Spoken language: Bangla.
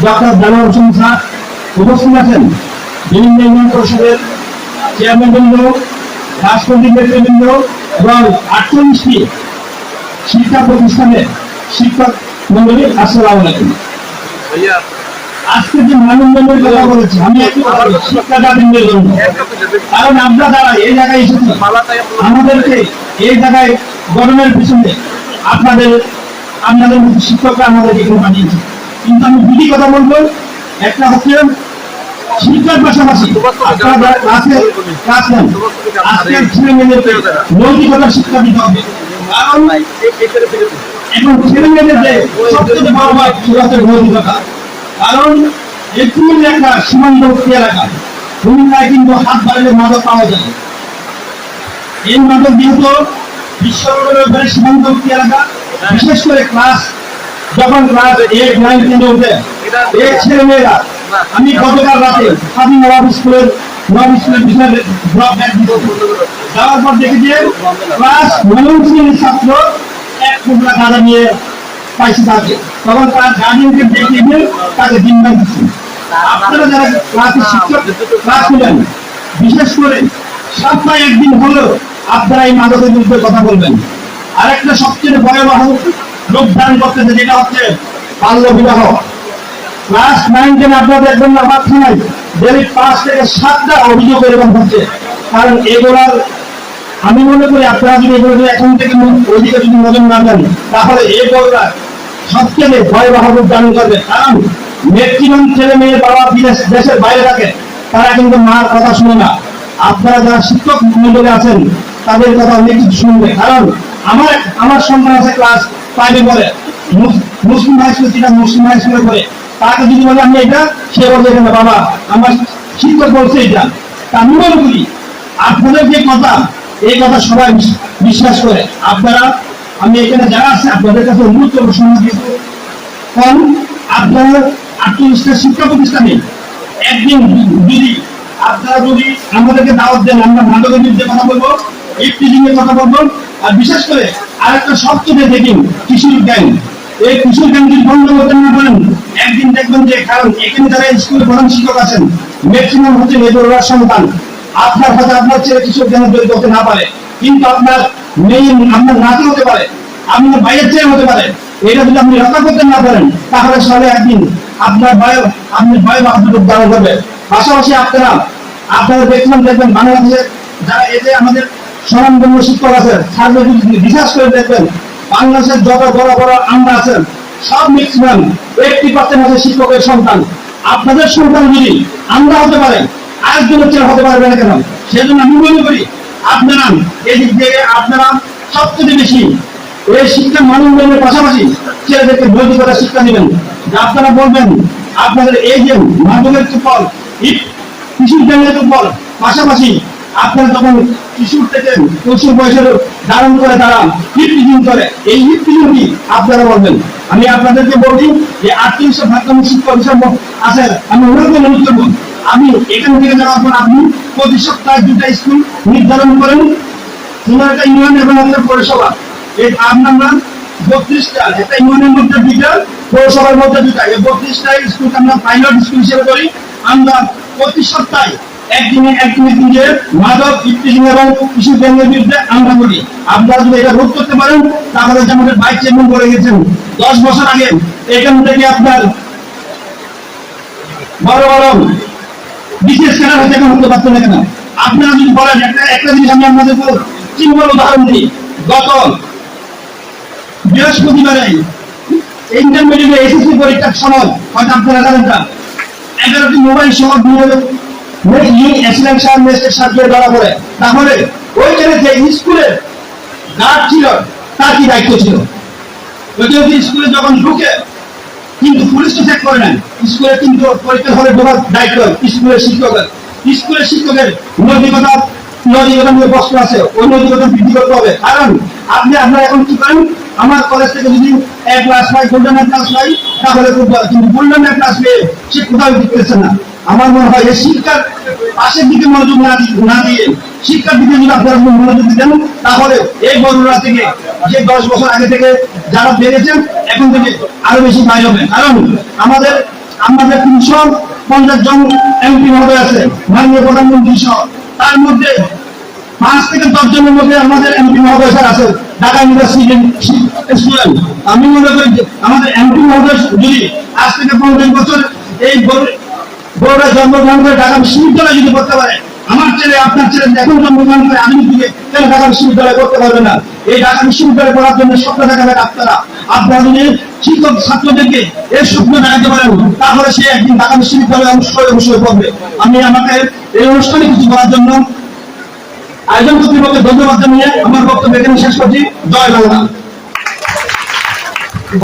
ডক্টর জালাল হোসেন স্যার উপস্থিত আছেন। বিভিন্ন ইউনিয়ন পরিষদের চেয়ারম্যান বৃন্দ রাষ্ট্রপতি নেতৃবৃন্দ এবং আটচল্লিশটি শিক্ষা প্রতিষ্ঠানের শিক্ষক মন্ডলী আসসালাম আলাইকুম। আজকে যে মানববন্ধনের কথা বলেছি আমি একটু কথা বলছি, জন্য কারণ আমরা যারা এই জায়গায় এসেছি আমাদেরকে এই জায়গায় গঠনের পিছনে আপনাদের আপনাদের মতো শিক্ষকরা আমাদেরকে এখানে পাঠিয়েছে। কিন্তু আমি দুটি কথা বলব। একটা হচ্ছে শিক্ষার পাশাপাশি আপনারা নৈতিকতা শিক্ষা দিতে হবে। এখন ছেলে মেয়েদের সবচেয়ে বড় হয় হচ্ছে নৈতিকতা। কারণ একটু এলাকা সীমান্তবর্তী এলাকা। ভূমিকায় কিন্তু হাত বাড়ালে মাদক পাওয়া যায়। এই মাদক যেহেতু বিশ্ববিদ্যালয়ের সীমান্তবর্তী এলাকা, বিশেষ করে ক্লাস যখন ক্লাস এইট নাইন টেনে উঠে এই ছেলে মেয়েরা আমি গতকাল রাতে স্বাধীন নবাব স্কুলের নবাব স্কুলের বিষয়ে যাওয়ার পর দেখি যে ক্লাস নবম শ্রেণির ছাত্র এক টুকরা গাঁজা নিয়ে পাইছে তাকে। তখন তার গার্ডিয়ানকে ডেকে নিয়ে তাকে জিম্মান দিচ্ছে আপনারা যারা ক্লাসের শিক্ষক, ক্লাস নিলেন বিশেষ করে সপ্তাহে একদিন হলেও আপনারা এই মাদকের বিরুদ্ধে কথা বলবেন। আরেকটা সবচেয়ে ভয়াবহ রূপ করতেছে যেটা হচ্ছে বাল্য বিবাহ। ক্লাস নাইন টেন আপনারা দেখবেন না থানায় ডেলি পাঁচ থেকে সাতটা অভিযোগ এরকম হচ্ছে। কারণ এগুলার, আমি মনে করি আপনারা যদি এগুলো এখন থেকে ওইদিকে যদি নজর না দেন, তাহলে এগুলা সবচেয়ে ভয়াবহ রূপ ধারণ করবে। কারণ ম্যাক্সিমাম ছেলে মেয়ে বাবা বিদেশ, দেশের বাইরে থাকে, তারা কিন্তু মার কথা শুনে না। আপনারা যারা শিক্ষক মন্ডলে আছেন, তাদের কথা অনেক কিছু শুনবে। কারণ আমার আমার সন্তান আছে class Muslim high school Muslim high স্কুলে তাকে যদি বলে আমি এটা, সে বাবা, আমার শিক্ষক বলছে এটা। করি আপনাদের যে কথা, এই কথা সবাই বিশ্বাস করে। আপনারা, আমি এখানে যারা আছে, আপনাদের কাছে অনুরোধ করব কিন্তু আপনারা শিক্ষা প্রতিষ্ঠানে একদিন যদি আপনারা যদি আমাদেরকে দাওয়াত দেন, আমরা মাদকের বিরুদ্ধে কথা বলব এর কথা বলব, আর বিশেষ করে আরেকটা সবচেয়ে দেখুন, কিশোর গ্যাং এই কিশোর গ্যাং বন্ধ করতে না পারেন, একদিন দেখবেন যে কারণ এখানে যারা স্কুলের প্রধান শিক্ষক আছেন ম্যাক্সিমাম হচ্ছে মেজর সন্তান। আপনার হয়তো আপনার ছেলে কিশোর গ্যাংয়ে জড়িত হতে না পারে, কিন্তু আপনার মেয়ে, আপনার নাতি হতে পারে, আপনার বাইরের ছেলে হতে পারে। এটা যদি আপনি রক্ষা করতে না পারেন, তাহলে সালে একদিন আপনার ভয় আপনি ভয় বা আপনার ধারণ করবে। পাশাপাশি আপনারা আপনারা দেখলাম দেখবেন বাংলাদেশে যারা এতে আমাদের স্বনামধন্য শিক্ষক আছেন যদি বিশ্বাস করে দেখবেন, বাংলাদেশের যত বড় বড় আমরা আছেন, সব ম্যাক্সিমাম এইটটি পার্সেন্ট আছে শিক্ষকের সন্তান। আপনাদের সন্তান যদি আমরা হতে পারে আরেকজনের ছেলে হতে পারবে না কেন? সেজন্য আমি মনে করি, আপনারা এদিক থেকে আপনারা সবচেয়ে বেশি এই শিক্ষা মানবন্ধনের পাশাপাশি ছেলেদেরকে নৈতিকতা শিক্ষা দিবেন। আপনারা বলবেন, আপনাদের এই যে মাদকের ফল কৃষি জন্য ফল পাশাপাশি আপনারা যখন কিশোর থেকে কৈশোর বয়সের ধারণ করে তারা হিপটিজিং করে, এই হিপটিজিংটি আপনারা বলবেন। আমি আপনাদেরকে বলি যে আটত্রিশশো ভাগ্যমী শিক্ষক হিসাবে আছে, আমি ওনাকে অনুরোধ করব। আমি এখান থেকে যাওয়ার পর আপনি প্রতি সপ্তাহে দুটা স্কুল নির্ধারণ করেন। পনেরোটা ইউনিয়ন এবং আমাদের পৌরসভা। এই আপনারা বত্রিশটা, একটা ইউনিয়নের মধ্যে দুইটা, পৌরসভার মধ্যে দুইটা। এই বত্রিশটা স্কুলকে আমরা পাইলট স্কুল হিসেবে করি আমরা প্রতি সপ্তাহে একদিনে একদিনে দিনে মাদক ইফটিজিং এবং কৃষি ব্যাংকের বিরুদ্ধে আমরা করি আপনারা যদি এটা রোধ করতে পারেন, তাহলে যে আমাদের বাইক চেয়ারম্যান করে গেছেন, দশ বছর আগে এখান থেকে আপনার বড় বড় বিশেষ কেনার হতে এখন হতে পারতো না কেন? আপনারা যদি বলেন, একটা একটা জিনিস আমি আপনাদের চিহ্ন উদাহরণ দিই। গত বৃহস্পতিবারে ইন্টারমিডিয়েট এসএসসি পরীক্ষার সময়, হয়তো আপনারা জানেন না, এগারোটি মোবাইল সহ নিয়ে তাহলে ওইখানে যে স্কুলের গার্ড ছিল, তার কি দায়িত্ব ছিল? স্কুলে যখন ঢুকে, কিন্তু পুলিশ তো চেক করে নেন স্কুলে কিন্তু পরীক্ষা হলে ঢোকার দায়িত্ব স্কুলের শিক্ষকের। স্কুলের শিক্ষকের নৈতিকতা নৈতিকতা নিয়ে প্রশ্ন আছে, ওই নৈতিকতা বৃদ্ধি করতে হবে। কারণ আপনি আপনারা এখন কি করেন? আমার কলেজ থেকে যদি এক ক্লাস পাই গোল্ডেন ক্লাস পাই, তাহলে কিন্তু গোল্ডেন ক্লাস পেয়ে সে কোথাও দিতেছে না। আমার মনে হয় এই শিক্ষার পাশের দিকে মনোযোগ না দিয়ে শিক্ষার দিকে যদি আপনারা মনোযোগ দিতেন, তাহলে এই বড়রা থেকে, যে দশ বছর আগে থেকে যারা বেড়েছেন, এখন থেকে আরও বেশি বাইরে হবে। কারণ আমাদের আমাদের তিনশো পঞ্চাশ জন এমপি মহোদয় আছে, মাননীয় প্রধানমন্ত্রী সহ। তার মধ্যে পাঁচ থেকে দশ জনের মধ্যে আমাদের এমপি মহোদয় স্যার আছে, ঢাকা ইউনিভার্সিটির স্টুডেন্ট। আমি মনে করি আমাদের এমপি মহোদয় যদি আজ থেকে পঞ্চাশ বছর এই বড়রা জন্মগ্রহণ করে ঢাকা বিশ্ববিদ্যালয় যদি পারে, আমার ছেলে, আপনার ছেলে এখন জন্মগ্রহণ করে, আমি দিকে কেন ঢাকা করতে পারবে না? এই ঢাকা জন্য স্বপ্ন আপনারা শিক্ষক ছাত্রদেরকে স্বপ্ন দেখাতে পারেন তাহলে সে একদিন ঢাকা বিশ্ববিদ্যালয়ে অবশ্যই পড়বে। আমি আমাকে এই অনুষ্ঠানে কিছু করার জন্য আয়োজন কর্তৃপক্ষের ধন্যবাদ জানিয়ে আমার বক্তব্য এখানে শেষ করছি। জয় বাংলা।